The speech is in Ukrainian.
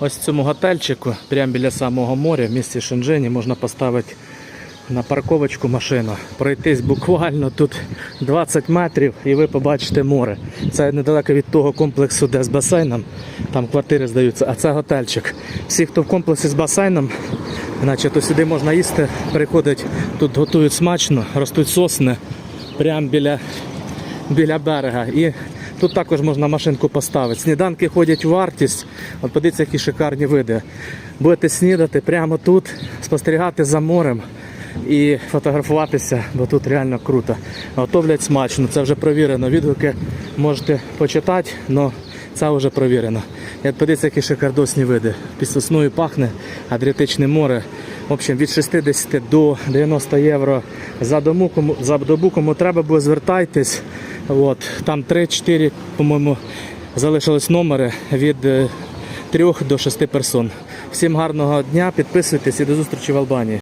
Ось цьому готельчику, прямо біля самого моря, в місті Шенжені, можна поставити на парковочку машину. Пройтись буквально тут 20 метрів і ви побачите море. Це недалеко від того комплексу, де з басейном, там квартири здаються, а це готельчик. Всі, хто в комплексі з басейном, значить, то сюди можна їсти, приходять, тут готують смачно, ростуть сосни прямо біля біля берега. І тут також можна машинку поставити. Сніданки ходять у вартість. От подивіться, які шикарні види. Будете снідати прямо тут, спостерігати за морем і фотографуватися, бо тут реально круто. Готовлять смачно, це вже провірено. Відгуки можете почитати, але це вже провірено. І от подивіться, які шикардосні види. Під сосною пахне Адріатичне море. В общем, від 60 до 90 євро за добу, кому, за добу, кому треба буде, звертайтесь. От, там 3-4, по-моєму, залишились номери від 3 до 6 персон. Всім гарного дня, підписуйтесь і до зустрічі в Албанії.